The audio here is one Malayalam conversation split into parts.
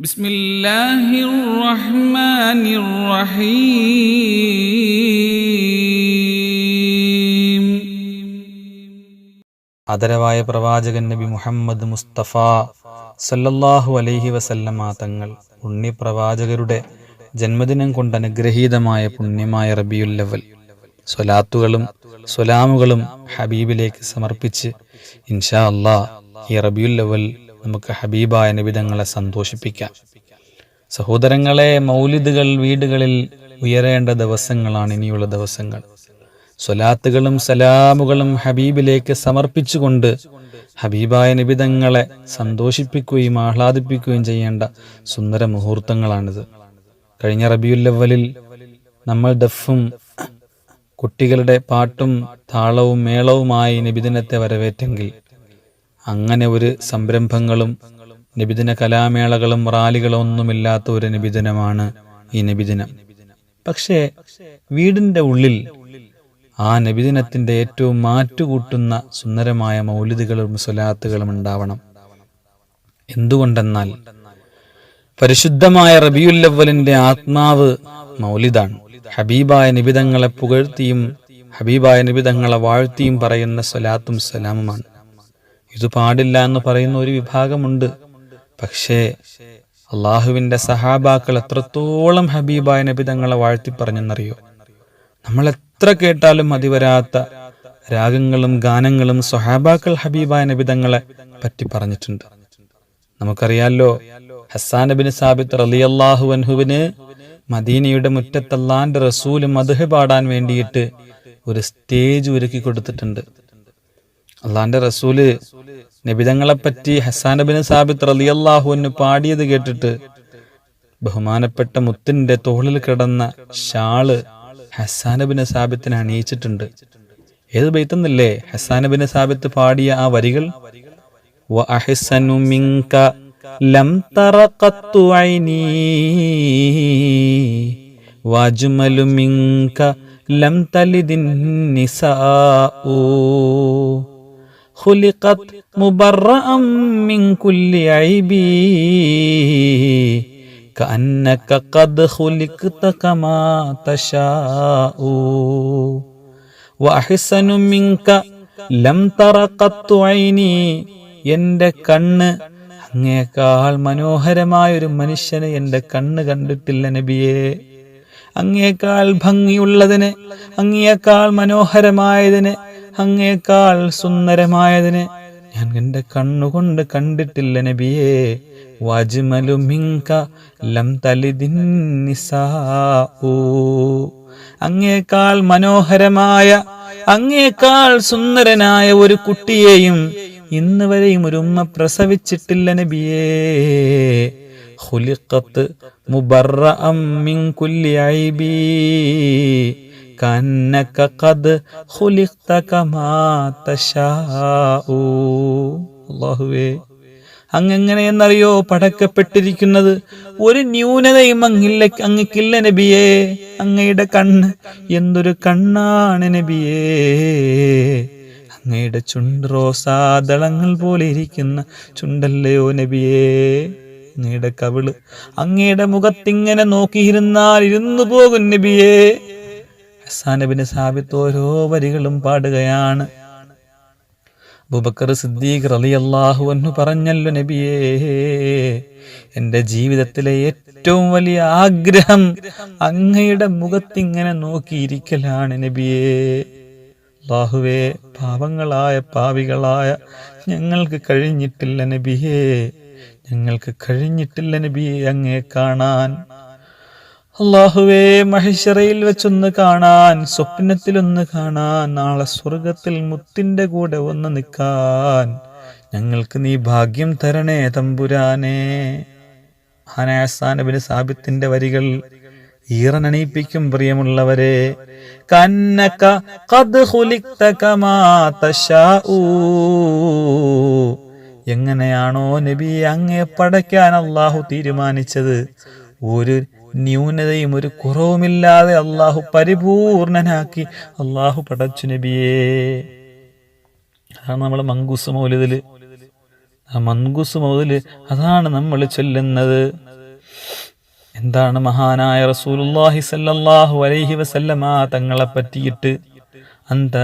بسم الله الرحمن الرحيم ആദരവായ പ്രവാചകൻ നബി മുഹമ്മദ് മുസ്തഫ സല്ലല്ലാഹു അലൈഹി വസല്ലമ തങ്ങൾ ഉണ്ണി പ്രവാചകരുടെ ജന്മദിനം കൊണ്ട് അനുഗ്രഹീതമായ പുണ്യമായ റബിയുല്ലവൽ സ്വലാത്തുകളും സ്വലാമുകളും ഹബീബിലേക്ക് സമർപ്പിച്ച് ഇൻഷാ അല്ലാ ഈ റബിയുല്ലവൽ നമുക്ക് ഹബീബായ നബിതങ്ങളെ സന്തോഷിപ്പിക്കാം. സഹോദരങ്ങളെ മൗലിദുകൾ വീടുകളിൽ ഉയരേണ്ട ദിവസങ്ങളാണ് ഇനിയുള്ള ദിവസങ്ങൾ. സ്വലാത്തുകളും സലാമുകളും ഹബീബിലേക്ക് സമർപ്പിച്ചുകൊണ്ട് ഹബീബായ നിബിതങ്ങളെ സന്തോഷിപ്പിക്കുകയും ആഹ്ലാദിപ്പിക്കുകയും ചെയ്യേണ്ട സുന്ദര മുഹൂർത്തങ്ങളാണിത്. കഴിഞ്ഞ റബിയുല്ലവലിൽ നമ്മൾ ദഫും കുട്ടികളുടെ പാട്ടും താളവും മേളവുമായി നിബിദിനത്തെ വരവേറ്റെങ്കിൽ അങ്ങനെ ഒരു സംരംഭങ്ങളും നിബിദിന കലാമേളകളും റാലികളും ഒന്നുമില്ലാത്ത ഒരു നിബിദിനമാണ് ഈ നിബിദിനം. പക്ഷേ വീടിന്റെ ഉള്ളിൽ ആ നബിദിനത്തിന്റെ ഏറ്റവും മാറ്റുകൂട്ടുന്ന സുന്ദരമായ മൗലിദുകളും സ്വലാത്തുകളും ഉണ്ടാവണം. എന്തുകൊണ്ടെന്നാൽ പരിശുദ്ധമായ റബിയുല്ലവലിന്റെ ആത്മാവ് മൗലിദാണ്. ഹബീബായ നിബിതങ്ങളെ പുകഴ്ത്തിയും ഹബീബായ നിബിതങ്ങളെ വാഴ്ത്തിയും പറയുന്ന സ്വലാത്തും സലാമുമാണ്. ഇത് പാടില്ല എന്ന് പറയുന്ന ഒരു വിഭാഗമുണ്ട്. പക്ഷേ അള്ളാഹുവിന്റെ സഹാബാക്കൾ എത്രത്തോളം ഹബീബായ നബി തങ്ങളെ വാഴ്ത്തി പറഞ്ഞെന്നറിയോ നമ്മൾ എത്ര കേട്ടാലും മതിവരാത്ത രാഗങ്ങളും ഗാനങ്ങളും സഹാബാക്കൾ ഹബീബായ നബി തങ്ങളെ പറ്റി പറഞ്ഞിട്ടുണ്ട്. നമുക്കറിയാലോ ഹസാൻ നബിന് സാബിത്ത് റലിയല്ലാഹു അൻഹുവിന് മദീനയുടെ മുറ്റത്തല്ലാന്റെ റസൂൽ മധുഹ പാടാൻ വേണ്ടിയിട്ട് ഒരു സ്റ്റേജ് ഒരുക്കി കൊടുത്തിട്ടുണ്ട്. അള്ളാന്റെ റസൂൽ നബിതങ്ങളെ പറ്റി ഹസാൻ ഹസാനബിൻ സാബിത്ത് റലി അള്ളാഹുവിന് പാടിയത് കേട്ടിട്ട് ബഹുമാനപ്പെട്ട മുത്തിന്റെ തോളിൽ കിടന്ന ഷാൾ ഹസാനബിന് സാബിത്തിന് അണിയിച്ചിട്ടുണ്ട്. ഏത് ഹസാൻ ഹസാനബിന് സാബിത്ത് പാടിയ ആ വരികൾ? ലം തറക്കത്തു മിങ്ക ലം നിസാ ഓ خلقت مبرأ من كل عيب كأنك قد خلقت كما تشاء وأحسن منك ലം തറ കത്തു ഐനി എന്റെ കണ്ണ് അങ്ങേക്കാൾ മനോഹരമായ ഒരു മനുഷ്യനെ എന്റെ കണ്ണ് കണ്ടിട്ടില്ല നബിയെ അങ്ങേക്കാൾ ഭംഗിയുള്ളതിന് അങ്ങേക്കാൾ മനോഹരമായതിന് അങ്ങേക്കാൾ സുന്ദരമായതിന് ഞാൻ എന്റെ കണ്ണുകൊണ്ട് കണ്ടിട്ടില്ല നബിയേ. വാജ്മലു മിങ്ക ലം തലിദിൻ അങ്ങേക്കാൾ മനോഹരമായ അങ്ങേക്കാൾ സുന്ദരനായ ഒരു കുട്ടിയെയും ഇന്ന് വരെയും ഒരു ഉമ്മ പ്രസവിച്ചിട്ടില്ല നബിയേ. ഖുലിഖത്ത് മുബറഅം മിൻ ഐബി. കന്നക ഖദ് ഖുലിഖത കമാ തശാഉ അല്ലാഹുവേ അങ്ങെങ്ങനെയെന്നറിയോ പടക്കപ്പെട്ടിരിക്കുന്നത്? ഒരു ന്യൂനതയും അങ്ങില്ല അങ്ങക്കില്ല നബിയേ. അങ്ങയുടെ കണ്ണ് എന്തൊരു കണ്ണാണ് നബിയേ. അങ്ങയുടെ ചുണ്ട് റോസാദളങ്ങൾ പോലെ ഇരിക്കുന്ന ചുണ്ടല്ലയോ നബിയേ. അങ്ങയുടെ കവിൾ അങ്ങയുടെ മുഖത്തിങ്ങനെ നോക്കിയിരുന്നാൽ ഇരുന്നു പോകും നബിയേ. ഹസാനബിന് സാബിത്ത് ഓരോ വരികളും പാടുകയാണ്. സിദ്ദീഖ് റളിയല്ലാഹു അൻഹു പറഞ്ഞല്ലോ നബിയേ എന്റെ ജീവിതത്തിലെ ഏറ്റവും വലിയ ആഗ്രഹം അങ്ങയുടെ മുഖത്തിങ്ങനെ നോക്കിയിരിക്കലാണ് നബിയേ. അല്ലാഹുവേ പാപങ്ങളായ പാവികളായ ഞങ്ങൾക്ക് കഴിഞ്ഞിട്ടില്ല നബിയേ. ഞങ്ങൾക്ക് കഴിഞ്ഞിട്ടില്ല നബിയെ അങ്ങേ കാണാൻ. അള്ളാഹുവേ മഹിഷറയിൽ വെച്ചൊന്ന് കാണാൻ സ്വപ്നത്തിലൊന്ന് കാണാൻ നാളെ സ്വർഗത്തിൽ മുത്തിന്റെ കൂടെ ഒന്ന് നിൽക്കാൻ. ഞങ്ങൾക്ക് നീ ഭാഗ്യം തരണേ തമ്പുരാനെ. ഹനാസാനബിന് സാബിത്തിന്റെ വരികൾ ഈറനണിയിപ്പിക്കും പ്രിയമുള്ളവരെ. കന്നക എങ്ങനെയാണോ നബി അങ്ങേ പടയ്ക്കാൻ അള്ളാഹു തീരുമാനിച്ചത്. ഒരു ന്യൂനതയും ഒരു കുറവുമില്ലാതെ അള്ളാഹു പരിപൂർണനാക്കി അള്ളാഹു പടച്ചു നബിയേ. അതാണ് നമ്മൾ മങ്കൂസ് മൗലിദിൽ. ആ മങ്കൂസ് മൗലിൽ അതാണ് നമ്മൾ ചൊല്ലുന്നത്. എന്താണ് മഹാനായ റസൂലുള്ളാഹി സല്ലല്ലാഹു അലൈഹി വസല്ലമ തങ്ങളെ പറ്റിയിട്ട്? അന്ത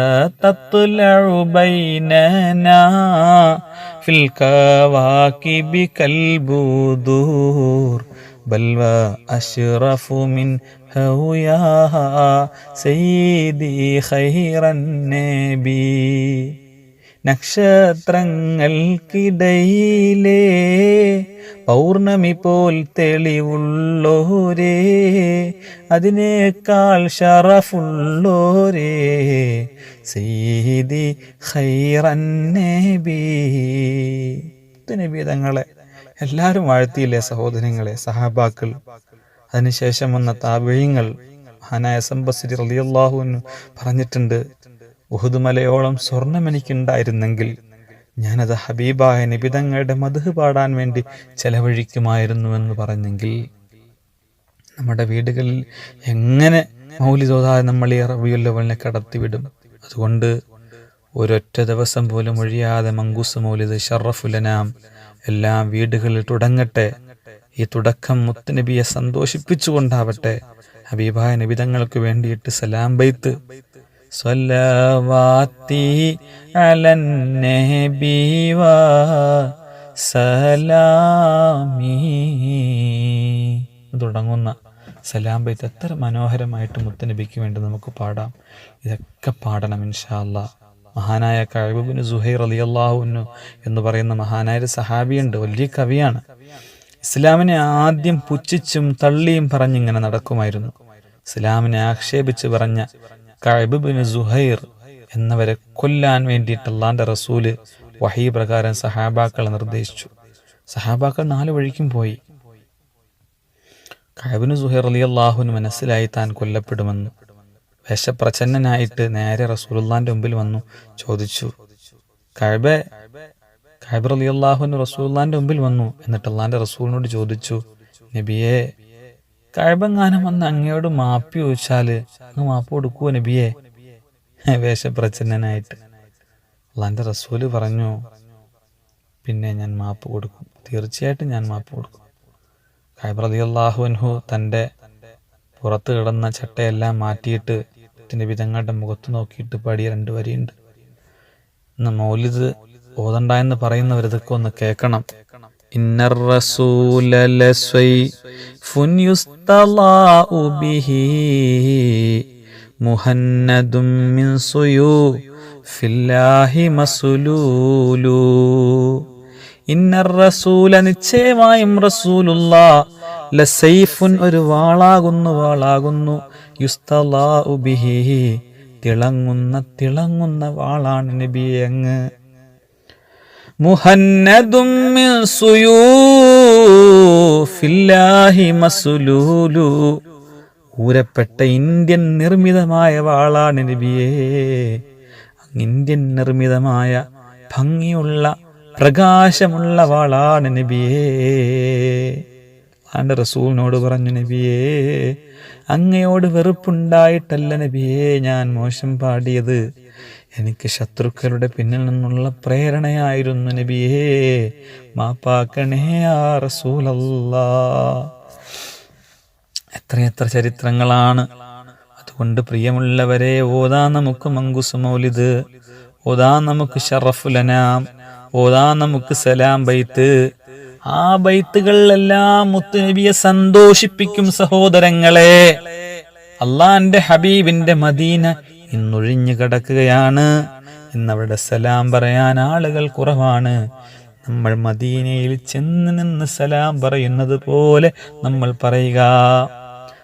ഫിൽ ബൽ വ അഷ്റഫു മിൻ ഹൗയാ സയ്യിദി النبي നക്ഷത്രങ്ങൾക്കിടയിലേ പൗർണമി പോൽ തെളിവുള്ളോരേ അതിനേക്കാൾ ഷറഫുള്ളോരേ സീതി ഹൈറന്നേ ബീ നബി തങ്ങളെ എല്ലാവരും വാഴ്ത്തിയില്ലേ സഹോദരങ്ങളെ സഹാബാക്കൾ? അതിനുശേഷം വന്ന താപഴയങ്ങൾ മഹാനായ സമ്പസിരി റലിയല്ലാഹുവിന് പറഞ്ഞിട്ടുണ്ട് ഉഹുദ് മലയോളം സ്വർണം എനിക്കുണ്ടായിരുന്നെങ്കിൽ ഞാനത് ഹബീബായ നിബിതങ്ങളുടെ മധു പാടാൻ വേണ്ടി ചെലവഴിക്കുമായിരുന്നുവെന്ന് പറഞ്ഞെങ്കിൽ നമ്മുടെ വീടുകളിൽ എങ്ങനെ മൗലിതോതാതെ നമ്മൾ ഈ റബിയുല്ലവലിനെ കടത്തിവിടും? അതുകൊണ്ട് ഒരൊറ്റ ദിവസം പോലും ഒഴിയാതെ മങ്കൂസ് മൗലിദ് ഷറഫുലനാം എല്ലാം വീടുകളിൽ തുടങ്ങട്ടെ. ഈ തുടക്കം മുത്തുനബിയെ സന്തോഷിപ്പിച്ചുകൊണ്ടാവട്ടെ. ഹബീബായ നിബിതങ്ങൾക്ക് വേണ്ടിയിട്ട് സലാം ബൈത്ത്. തുടങ്ങുന്ന സലാം ബൈത്ത് എത്ര മനോഹരമായിട്ട് മുത്തനബിക്ക് വേണ്ടി നമുക്ക് പാടാം. ഇതൊക്കെ പാടണം ഇൻഷാ മഹാനായ കഴിവുബിന് സുഹൈർ അലി അള്ളാഹുനു എന്ന് പറയുന്ന മഹാനായ ഒരു സഹാബിയുണ്ട്. വലിയ കവിയാണ്. ഇസ്ലാമിനെ ആദ്യം പുച്ഛിച്ചും തള്ളിയും പറഞ്ഞിങ്ങനെ നടക്കുമായിരുന്നു. ഇസ്ലാമിനെ ആക്ഷേപിച്ച് പറഞ്ഞ കഴിബുബിന് സുഹൈർ എന്നവരെ കൊല്ലാൻ വേണ്ടിയിട്ട് അള്ളാന്റെ റസൂൽ വഹീ പ്രകാരം സഹാബാക്കളെ നിർദ്ദേശിച്ചു. സഹാബാക്കൾ നാല് വഴിക്കും പോയി. കഅബിന് സുഹൈർ അലി അള്ളാഹുന് മനസ്സിലായി താൻ കൊല്ലപ്പെടുമെന്ന്. വേഷപ്രച്ഛന്നനായിട്ട് നേരെ റസൂലുള്ളാന്റെ മുമ്പിൽ വന്നു ചോദിച്ചു കഴബ അള്ളാഹുന് റസൂലുള്ളാന്റെ മുമ്പിൽ വന്നു? എന്നിട്ട് അള്ളാന്റെ റസൂലിനോട് ചോദിച്ചു നബിയെ കഴബങ്ങാനം വന്ന് അങ്ങയോട് മാപ്പി ചോദിച്ചാൽ അങ്ങ് മാപ്പ് കൊടുക്കുവോ നബിയെ? വേഷപ്രച്ഛന്നനായിട്ട് അള്ളാന്റെ റസൂൽ പറഞ്ഞു പിന്നെ ഞാൻ മാപ്പ് കൊടുക്കും തീർച്ചയായിട്ടും ഞാൻ മാപ്പ് കൊടുക്കും. ഖൈബർ അലി അള്ളാഹുൻഹു തന്റെ പുറത്ത് കിടന്ന ചട്ടയെല്ലാം മാറ്റിയിട്ട് നബി വിധങ്ങളുടെ മുഖത്ത് നോക്കിയിട്ട് പാടിയ രണ്ട് വരിയുണ്ട്. ഇന്ന് മൗലിദ് ഓതണ്ട എന്ന് പറയുന്നവർ ഇതൊക്കെ ഒന്ന് കേൾക്കണം. ഇന്നർ റസൂല ലസ്വൈഫുൻ യുസ്തലാഉ ബിഹി മുഹന്നദും മിൻ സുയൂ ഫില്ലാഹി മസുലൂലു. ഇന്നർ റസൂല നിശ്ചയമായും റസൂലുള്ള ലസൈഫുൻ ഒരു വാളാകുന്നു വാളാകുന്നു. യുസ്തലാഉ ബിഹി തിളങ്ങുന്ന തിളങ്ങുന്ന വാളാണ് നബി അങ്ങ്. മുഹന്നദും ഫില്ലാഹി മസുലൂലു ഊരപ്പെട്ട ഇന്ത്യൻ നിർമ്മിതമായ വാളാണ് നബിയേ. ഇന്ത്യൻ നിർമ്മിതമായ ഭംഗിയുള്ള പ്രകാശമുള്ള വാളാണ് നബിയേ. ആണ്ട് റസൂലിനോട് പറഞ്ഞു നബിയേ അങ്ങയോട് വെറുപ്പുണ്ടായിട്ടല്ല നബിയേ ഞാൻ മോശം പാടിയത്. എനിക്ക് ശത്രുക്കളുടെ പിന്നിൽ നിന്നുള്ള പ്രേരണയായിരുന്നു നബിയേ. മാപ്പാക്കണേ ആ റസൂലല്ലാ. എത്രയെത്ര ചരിത്രങ്ങളാണ്. അതുകൊണ്ട് പ്രിയമുള്ളവരെ ഓതാ നമുക്ക് മങ്കുസ് മൗലിദ് ഓതാ നമുക്ക് ഷറഫുലനാം ഓതാ നമുക്ക് സലാം ബൈത്ത് ആ ബൈത്തുകളിലെല്ലാം മുത്തുനബിയെ സന്തോഷിപ്പിക്കും സഹോദരങ്ങളെ. അള്ളാന്റെ ഹബീബിന്റെ മദീന ഇന്നൊഴിഞ്ഞു കിടക്കുകയാണ്. ഇന്നവിടെ സലാം പറയാൻ ആളുകൾ കുറവാണ്. നമ്മൾ മദീനയിൽ ചെന്ന് നിന്ന് സലാം പറയുന്നത് പോലെ നമ്മൾ പറയുക.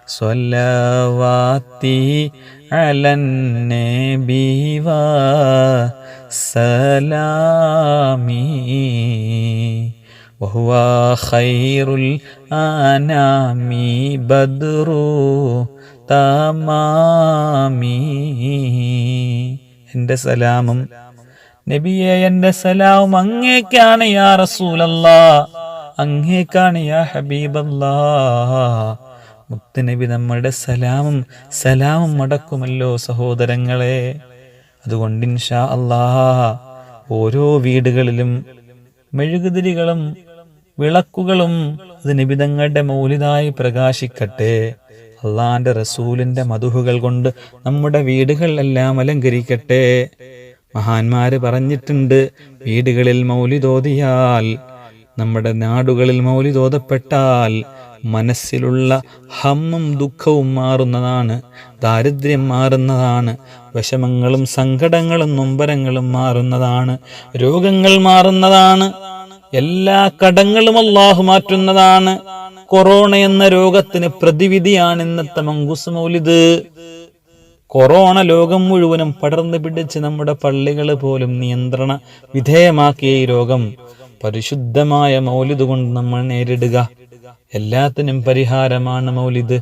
സ്വലവാത്തി സലാമി. وهو خير الأنام بدر തമാമി എൻ്റെ സലാമും നബിയെ എൻ്റെ സലാമും അങ്ങേക്കാണ് യാ റസൂലല്ലാ അങ്ങേക്കാണ് യാ ഹബീബല്ലാ മുത്തുനബി നമ്മുടെ സലാമും സലാമും മടക്കുമല്ലോ സഹോദരങ്ങളെ അതുകൊണ്ട് ഇൻഷാ അല്ലാ ഓരോ വീടുകളിലും മെഴുകുതിരികളും വിളക്കുകളും അത് നിബിതങ്ങളുടെ മൗലിതായി പ്രകാശിക്കട്ടെ. അള്ളാന്റെ റസൂലിന്റെ മധുഹുകൾ കൊണ്ട് നമ്മുടെ വീടുകളിലെല്ലാം അലങ്കരിക്കട്ടെ. മഹാന്മാര് പറഞ്ഞിട്ടുണ്ട് വീടുകളിൽ മൗലിതോതിയാൽ നമ്മുടെ നാടുകളിൽ മൗലിതോതപ്പെട്ടാൽ മനസ്സിലുള്ള ഹമ്മും ദുഃഖവും മാറുന്നതാണ് ദാരിദ്ര്യം മാറുന്നതാണ് വിഷമങ്ങളും സങ്കടങ്ങളും നൊമ്പരങ്ങളും മാറുന്നതാണ് രോഗങ്ങൾ മാറുന്നതാണ്. എല്ലാ കടങ്ങളും അള്ളാഹു മാറ്റുന്നതാണ്. കൊറോണ എന്ന രോഗത്തിന് പ്രതിവിധിയാണ് ഇന്നത്തെ മങ്കൂസ് മൗലിദ്. കൊറോണ ലോകം മുഴുവനും പടർന്നു പിടിച്ച് നമ്മുടെ പള്ളികൾ പോലും നിയന്ത്രണ വിധേയമാക്കിയ ഈ രോഗം പരിശുദ്ധമായ മൗലിദ് കൊണ്ട് നമ്മൾ നേരിടുക. എല്ലാത്തിനും പരിഹാരമാണ് മൗലിദ്.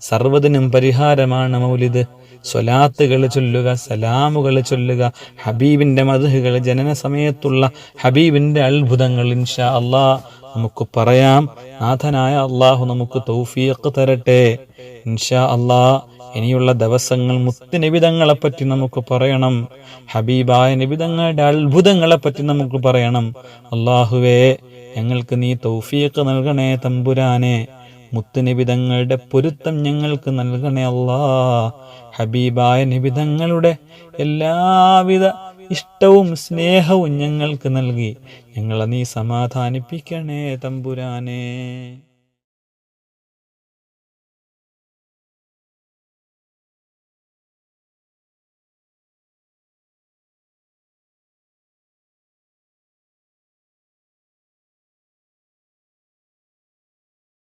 സർവതിനും പരിഹാരമാണ് മൗലിദ്. സ്വലാത്തുകൾ ചൊല്ലുക സലാമുകൾ ചൊല്ലുക ഹബീബിന്റെ മധുഹുകൾ ജനന സമയത്തുള്ള ഹബീബിന്റെ അത്ഭുതങ്ങൾ ഇൻഷാ അള്ളാ നമുക്ക് പറയാം. നാഥനായ അള്ളാഹു നമുക്ക് തൗഫീഖ് തരട്ടെ. ഇൻഷാ അള്ളാ ഇനിയുള്ള ദിവസങ്ങൾ മുത്തുനിബിതങ്ങളെ പറ്റി നമുക്ക് പറയണം. ഹബീബായ നിബിതങ്ങളുടെ അത്ഭുതങ്ങളെ പറ്റി നമുക്ക് പറയണം. അള്ളാഹുവേ ഞങ്ങൾക്ക് നീ തൗഫീഖ് നൽകണേ തമ്പുരാനെ. മുത്തുനിബിതങ്ങളുടെ പൊരുത്തം ഞങ്ങൾക്ക് നൽകണേ അല്ലാ. ഹബീബായ നിബിതങ്ങളുടെ എല്ലാവിധ ഇഷ്ടവും സ്നേഹവും ഞങ്ങൾക്ക് നൽകി. ഞങ്ങളെ നീ സമാധാനിപ്പിക്കണേ തമ്പുരാനെ.